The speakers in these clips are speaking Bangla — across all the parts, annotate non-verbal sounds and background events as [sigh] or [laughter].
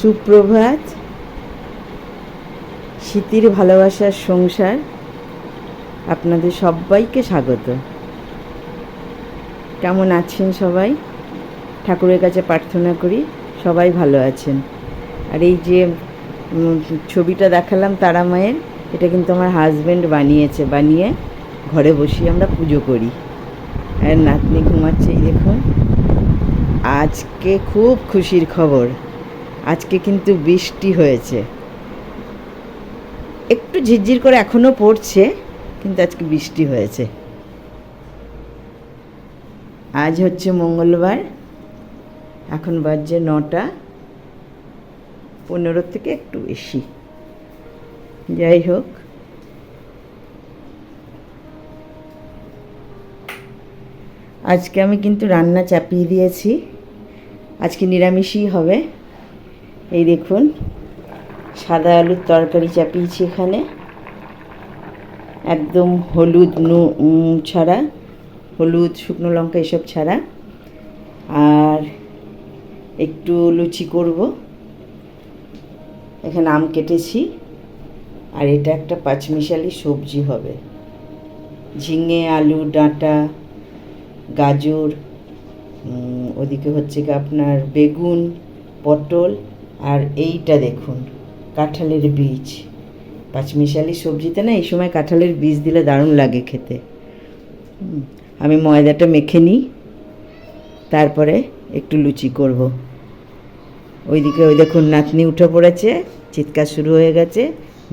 সুপ্রভাত। স্মৃতির ভালোবাসার সংসার আপনাদের সবাইকে স্বাগত। কেমন আছেন সবাই? ঠাকুরের কাছে প্রার্থনা করি সবাই ভালো আছেন। আর এই যে ছবিটা দেখালাম তারা মায়ের, এটা কিন্তু আমার হাজব্যান্ড বানিয়েছে, বানিয়ে ঘরে বসিয়ে আমরা পুজো করি। আর নাতনি ঘুমাচ্ছে দেখুন। আজকে খুব খুশির খবর। আজকে কিন্তু বৃষ্টি হয়েছে। একটু ঝিরঝির করে এখনও পড়ছে, কিন্তু আজকে বৃষ্টি হয়েছে। আজ হচ্ছে মঙ্গলবার, এখন বাজছে নটা, পনেরো থেকে একটু বেশি। যাই হোক। আজকে আমি কিন্তু রান্না চাপিয়ে দিয়েছি। আজকে নিরামিষই হবে। এই দেখুন, সাদা আলুর তরকারি চাপিয়েছি এখানে। একদম হলুদ নু ছাড়া, হলুদ, শুকনো লঙ্কা এসব ছাড়া। আর একটু লুচি করব। এখানে আম কেটেছি। আর এটা একটা পাঁচমিশালি সবজি হবে। ঝিঙে, আলু, ডাঁটা, গাজর ওদিকে হচ্ছে কি আপনার বেগুন, পটল। আর এইটা দেখুন, কাঁঠালের বীজ। পাঁচমিশালি সবজিতে না এই সময় কাঁঠালের বীজ দিলে দারুণ লাগে খেতে। আমি ময়দাটা মেখে নিই, তারপরে একটু লুচি করব। ওইদিকে ওই দেখুন নাতনি উঠে পড়েছে, চিৎকার শুরু হয়ে গেছে,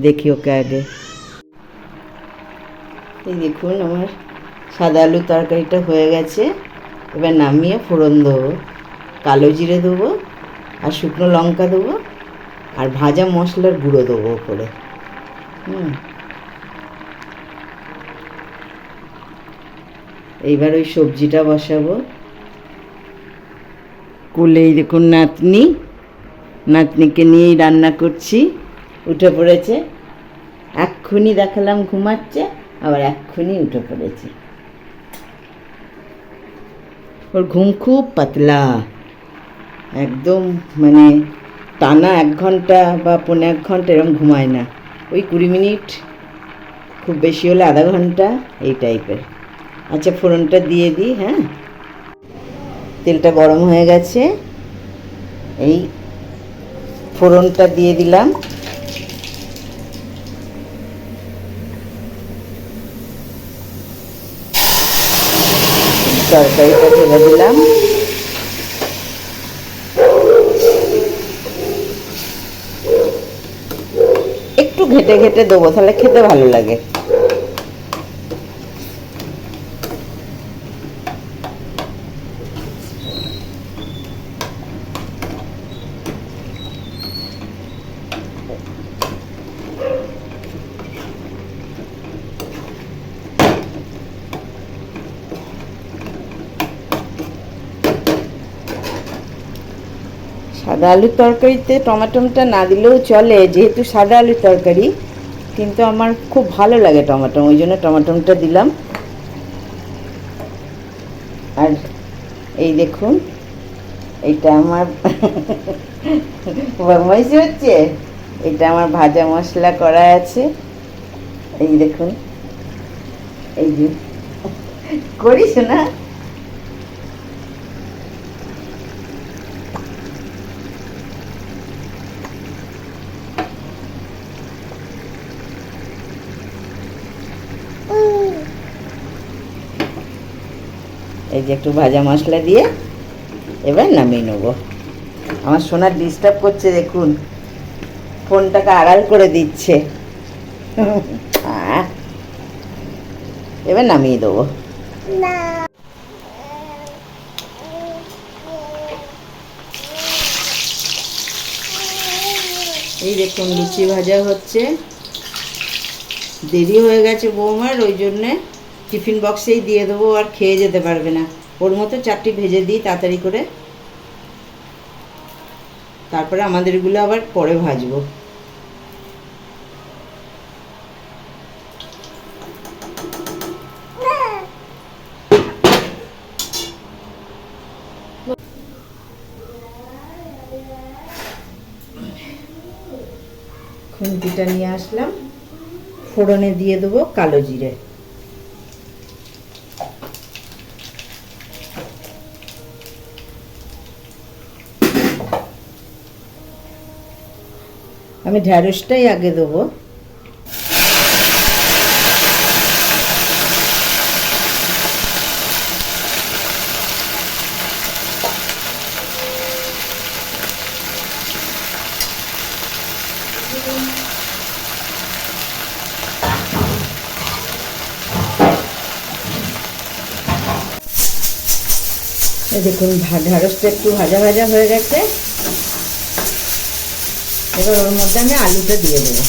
দেখি ওকে আগে। এই দেখুন আমার সাদা আলুর তরকারিটা হয়ে গেছে, এবার নামিয়ে ফোড়ন দেবো, কালো জিরে দেবো আর শুকনো লঙ্কা দেবো, আর ভাজা মশলার গুঁড়ো দেবো ওপরে। হুম। এইবার ওই সবজিটা বসাবো। কুলেই দেখুন নাতনি, নাতনিকে নিয়েই রান্না করছি। উঠে পড়েছে। এক্ষুনি দেখালাম ঘুমাচ্ছে, আবার এক্ষুনি উঠে পড়েছে। ওর ঘুম খুব পাতলা। একদম মানে টানা এক ঘণ্টা বা পনেরো এক ঘণ্টা এরকম ঘুমায় না। ওই কুড়ি মিনিট খুব বেশি হলে আধা ঘণ্টা এই টাইপের। আচ্ছা ফোড়নটা দিয়ে দিই হ্যাঁ? তেলটা গরম হয়ে গেছে। এই ফোড়নটা দিয়ে দিলাম। তরকারিটা ঢেলে দিলাম একটু ঘেটে ঘেটে দেবো তাহলে খেতে ভালো লাগে। সাদা আলুর তরকারিতে টমাটোমটা না দিলেও চলে, যেহেতু সাদা আলুর তরকারি। কিন্তু আমার খুব ভালো লাগে টমাটো, ওই জন্য টমাটোমটা দিলাম। আর এই দেখুন এইটা আমার [laughs] বদমাইশি হচ্ছে, এটা আমার ভাজা মশলা করা আছে। এই দেখুন, এই যে করিস না এই যে একটু ভাজা মশলা দিয়ে এবার নামিয়ে নেব। আমার সোনার ডিস্টার্ব করছে, দেখুন। ফোনটাকে আড়াল করে দিচ্ছে। এবার নামিয়ে দেবো। এই দেখুন, লুচি ভাজা হচ্ছে। দেরি হয়ে গেছে বৌমার, ওই জন্যে টিফিন বক্সেই দিয়ে দেবো, আর খেয়ে যেতে পারবে না। ওর মতো চারটি ভেজে দিই তাড়াতাড়ি করে। তারপরে আমাদেরগুলো আবার পরে ভাজবো। খুন্তিটা নিয়ে আসলাম। ফোড়নে দিয়ে দেবো কালো জিরে। আমি ঢ্যাঁড়সটাই আগে দেবো। দেখুন ঢ্যাঁড়সটা একটু ভাজা ভাজা হয়ে গেছে। এবার ওর মধ্যে আমি আলুটা দিয়ে দেবো।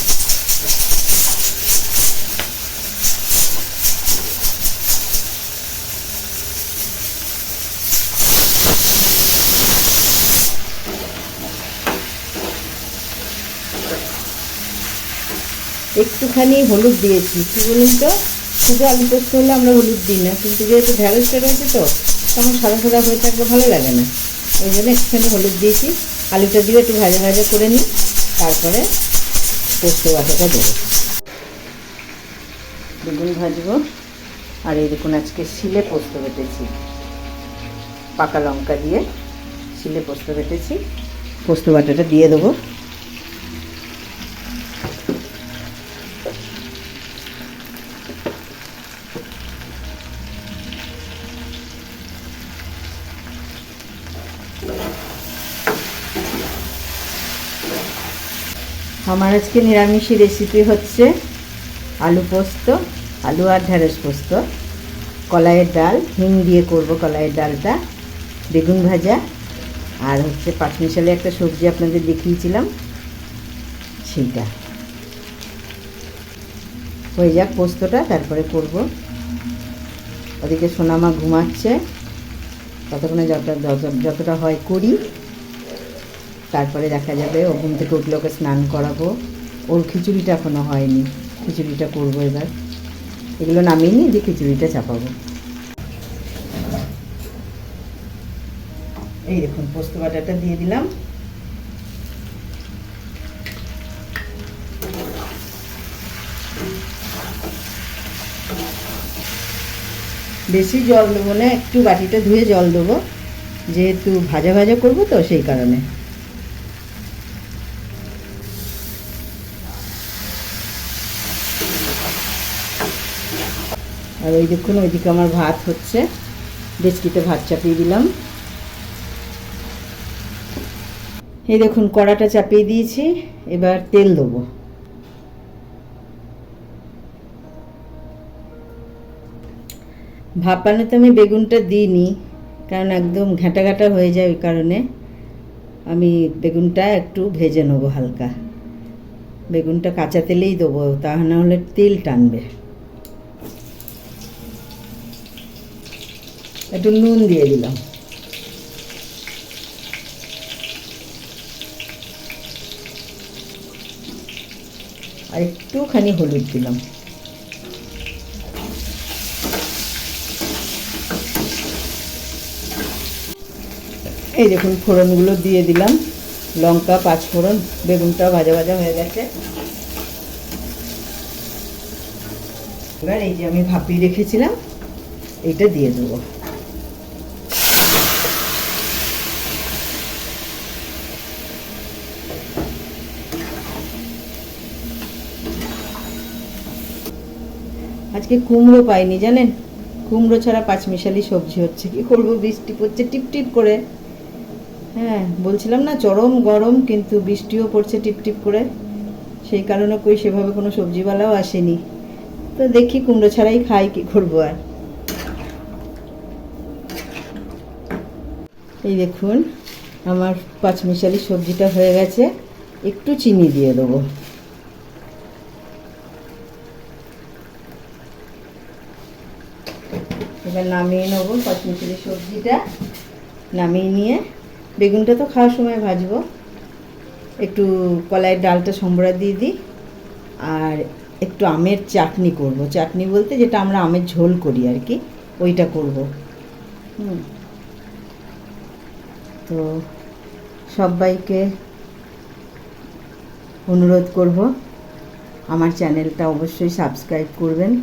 একটুখানি হলুদ দিয়েছি। কি বলুন তো? শুধু আলু পোস্ত হলে আমরা হলুদ দিই না, কিন্তু যেহেতু ঢ্যাঁড়সটা রয়েছে তো, তখন সাদা সাদা হয়ে থাকলে ভালো লাগে না। ওই জন্য একটুখানি হলুদ দিয়েছি। আলুটা দিয়ে একটু ভাজা ভাজা করে নিই। তারপরে পোস্ত বাটাটা দেবো। বেগুন ভাজবো। আর এই দেখুন, আজকে শিলে পোস্ত বেটেছি। পাকা লঙ্কা দিয়ে শিলে পোস্ত বেটেছি। পোস্ত বাটাটা দিয়ে দেবো। আমার আজকে নিরামিষি রেসিপি হচ্ছে আলু পোস্ত, আলু আর ঢেঁড়স পোস্ত। কলাইয়ের ডাল, হিং দিয়ে করব কলাইয়ের ডালটা, বেগুন ভাজা, আর হচ্ছে পাঁচমিশালি একটা সবজি আপনাদের দেখিয়েছিলাম, সেইটা। হয়ে যাক পোস্তটা, তারপরে করব। ওদিকে সোনামা ঘুমাচ্ছে, ততক্ষণে যত যত- যতটা হয় করি। তারপরে দেখা যাবে ও ঘুম থেকে উঠলে ওকে স্নান করাবো। ওর খিচুড়িটা এখনও হয়নি। খিচুড়িটা করব এবার। এগুলো নামিয়ে নিয়ে দিয়ে খিচুড়িটা চাপাবো। এই দেখুন, পোস্ত বাটাটা দিয়ে দিলাম। বেশি জল দেবো না, একটু বাটিটা ধুয়ে জল দেবো। যেহেতু ভাজা ভাজা করব তো, সেই কারণে। আর ওই দেখুন, ওইদিকে আমার ভাত হচ্ছে। ডেচকিতে ভাত চাপিয়ে দিলাম। এই দেখুন, কড়াটা চাপিয়ে দিয়েছি। এবার তেল দেবো। ভাপানে ভাপানোতে আমি বেগুনটা দিইনি, কারণ একদম ঘাঁটা ঘাঁটা হয়ে যায় ওই কারণে। আমি বেগুনটা একটু ভেজে নেব হালকা। বেগুনটা কাঁচা তেলেই দেবো, তা না হলে তেল টানবে। একটু নুন দিয়ে দিলাম। আর একটুখানি হলুদ দিলাম। এই দেখুন, ফোড়নগুলো দিয়ে দিলাম। লঙ্কা পাঁচ ফোড়ন বেগুনটাও ভাজা ভাজা হয়ে গেছে। এবার এই যে আমি ভাপিয়ে রেখেছিলাম, এইটা দিয়ে দেবো। আজকে কুমড়ো পাইনি, জানেন? কুমড়ো ছাড়া পাঁচমিশালি সবজি হচ্ছে। কি করব? বৃষ্টি পড়ছে, টিপ টিপ করে। হ্যাঁ বলছিলাম না, চরম গরম, কিন্তু বৃষ্টিও পড়ছে টিপ টিপ করে। সেই কারণে কই সেভাবে কোনো সবজিওয়ালাও আসেনি। তো দেখি কুমড়ো ছাড়াই খাই, কি করব আর? এই দেখুন, আমার পাঁচমিশালি সবজিটা হয়ে গেছে। একটু চিনি দিয়ে দেবো। এবার নামিয়ে নেব পাঁচমিশালি সবজিটা। নামিয়ে নিয়ে, বেগুনটা তো খাওয়ার সময় ভাজবো। একটু কলাইয়ের ডালটা সম্বরা দিয়ে দিই। আর একটু আমের চাটনি করব। চাটনি বলতে যেটা আমরা আমের ঝোল করি আর কি, ওইটা করব। হুম। তো সবাইকে অনুরোধ করব, আমার চ্যানেলটা অবশ্যই সাবস্ক্রাইব করবেন।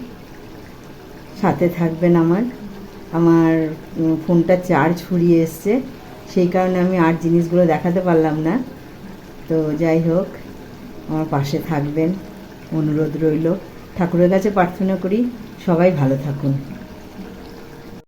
সাথে থাকবেন আমার। আমার ফোনটা চার্জ ফুরিয়ে এসছে। সেই কারণে আমি আর জিনিসগুলো দেখাতে পারলাম না। তো যাই হোক, আমার পাশে থাকবেন। অনুরোধ রইল। ঠাকুরের কাছে প্রার্থনা করি সবাই ভালো থাকুন।